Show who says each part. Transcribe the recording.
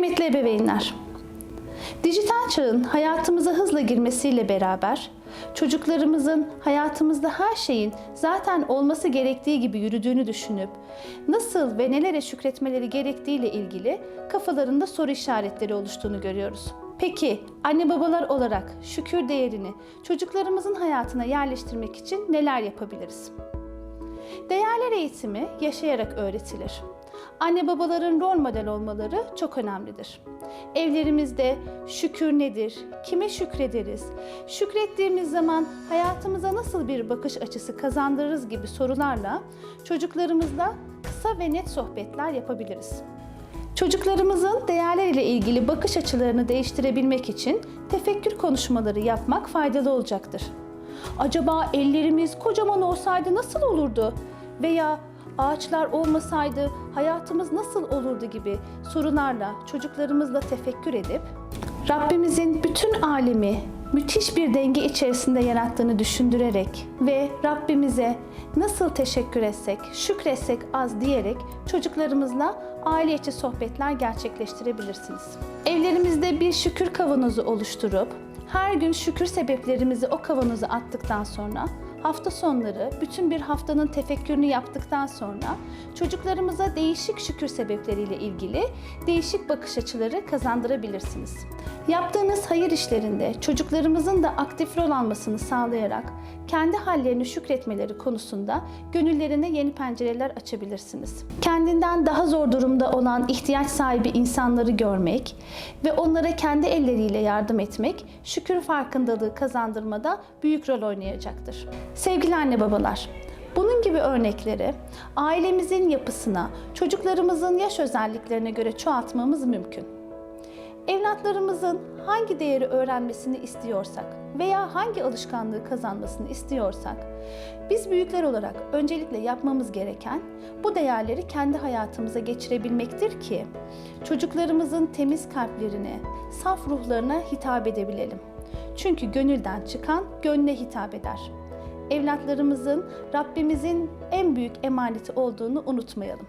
Speaker 1: Kıymetli ebeveynler, dijital çağın hayatımıza hızla girmesiyle beraber çocuklarımızın hayatımızda her şeyin zaten olması gerektiği gibi yürüdüğünü düşünüp nasıl ve nelere şükretmeleri gerektiğiyle ilgili kafalarında soru işaretleri oluştuğunu görüyoruz. Peki anne babalar olarak şükür değerini çocuklarımızın hayatına yerleştirmek için neler yapabiliriz? Değerler eğitimi yaşayarak öğretilir. Anne babaların rol model olmaları çok önemlidir. Evlerimizde şükür nedir? Kime şükrederiz? Şükrettiğimiz zaman hayatımıza nasıl bir bakış açısı kazandırırız gibi sorularla çocuklarımızla kısa ve net sohbetler yapabiliriz. Çocuklarımızın değerler ile ilgili bakış açılarını değiştirebilmek için tefekkür konuşmaları yapmak faydalı olacaktır. Acaba ellerimiz kocaman olsaydı nasıl olurdu? Veya ağaçlar olmasaydı hayatımız nasıl olurdu gibi sorularla çocuklarımızla tefekkür edip Rabbimizin bütün alemi müthiş bir denge içerisinde yarattığını düşündürerek ve Rabbimize nasıl teşekkür etsek, şükretsek az diyerek çocuklarımızla aile içi sohbetler gerçekleştirebilirsiniz. Evlerimizde bir şükür kavanozu oluşturup her gün şükür sebeplerimizi o kavanoza attıktan sonra hafta sonları bütün bir haftanın tefekkürünü yaptıktan sonra çocuklarımıza değişik şükür sebepleriyle ilgili değişik bakış açıları kazandırabilirsiniz. Yaptığınız hayır işlerinde çocuklarımızın da aktif rol almasını sağlayarak kendi hallerini şükretmeleri konusunda gönüllerine yeni pencereler açabilirsiniz. Kendinden daha zor durumda olan ihtiyaç sahibi insanları görmek ve onlara kendi elleriyle yardım etmek şükür farkındalığı kazandırmada büyük rol oynayacaktır. Sevgili anne babalar, bunun gibi örnekleri ailemizin yapısına, çocuklarımızın yaş özelliklerine göre çoğaltmamız mümkün. Evlatlarımızın hangi değeri öğrenmesini istiyorsak veya hangi alışkanlığı kazanmasını istiyorsak, biz büyükler olarak öncelikle yapmamız gereken bu değerleri kendi hayatımıza geçirebilmektir ki çocuklarımızın temiz kalplerine, saf ruhlarına hitap edebilelim. Çünkü gönülden çıkan gönle hitap eder. Evlatlarımızın Rabbimizin en büyük emaneti olduğunu unutmayalım.